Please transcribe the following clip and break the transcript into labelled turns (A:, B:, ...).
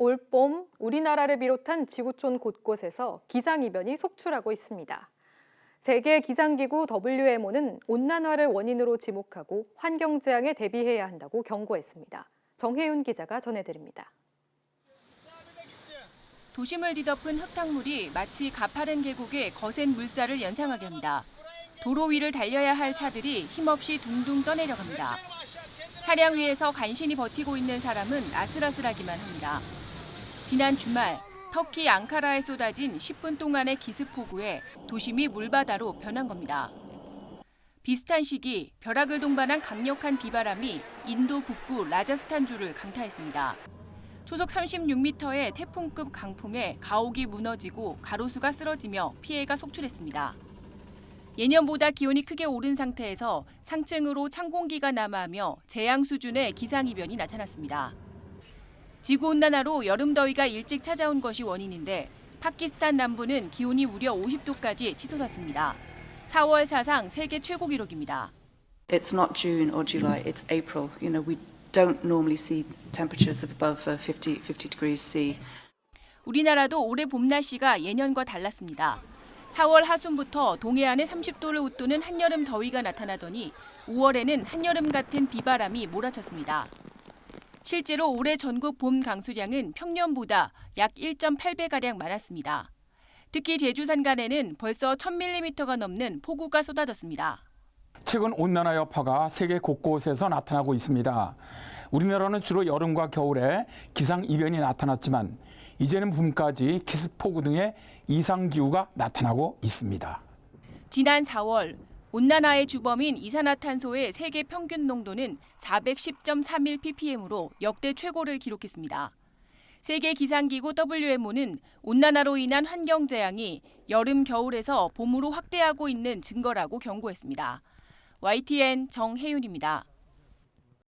A: 올봄 우리나라를 비롯한 지구촌 곳곳에서 기상이변이 속출하고 있습니다. 세계 기상기구 WMO는 온난화를 원인으로 지목하고 환경재앙에 대비해야 한다고 경고했습니다. 정혜윤 기자가 전해드립니다.
B: 도심을 뒤덮은 흙탕물이 마치 가파른 계곡의 거센 물살을 연상하게 합니다. 도로 위를 달려야 할 차들이 힘없이 둥둥 떠내려갑니다. 차량 위에서 간신히 버티고 있는 사람은 아슬아슬하기만 합니다. 지난 주말 터키 앙카라에 쏟아진 10분 동안의 기습폭우에 도심이 물바다로 변한 겁니다. 비슷한 시기 벼락을 동반한 강력한 비바람이 인도 북부 라자스탄주를 강타했습니다. 초속 36m의 태풍급 강풍에 가옥이 무너지고 가로수가 쓰러지며 피해가 속출했습니다. 예년보다 기온이 크게 오른 상태에서 상층으로 찬 공기가 남하하며 재앙 수준의 기상이변이 나타났습니다. 지구온난화로 여름 더위가 일찍 찾아온 것이 원인인데 파키스탄 남부는 기온이 무려 50도까지 치솟았습니다. 4월 사상 세계 최고 기록입니다.
C: It's not June or July, it's April. You know, we don't normally see temperatures of above uh, 50, 50 degrees C.
B: 우리나라도 올해 봄 날씨가 예년과 달랐습니다. 4월 하순부터 동해안에 30도를 웃도는 한여름 더위가 나타나더니 5월에는 한여름 같은 비바람이 몰아쳤습니다. 실제로 올해 전국 봄 강수량은 평년보다 약 1.8배가량 많았습니다. 특히 제주 산간에는 벌써 1000mm가 넘는 폭우가 쏟아졌습니다.
D: 최근 온난화 여파가 세계 곳곳에서 나타나고 있습니다. 우리나라는 주로 여름과 겨울에 기상 이변이 나타났지만 이제는 봄까지 기습 폭우 등의 이상 기후가 나타나고 있습니다.
B: 지난 4월 온난화의 주범인 이산화탄소의 세계 평균 농도는 410.31 ppm으로 역대 최고를 기록했습니다. 세계 기상기구 WMO는 온난화로 인한 환경 재앙이 여름 겨울에서 봄으로 확대하고 있는 증거라고 경고했습니다. YTN 정혜윤입니다.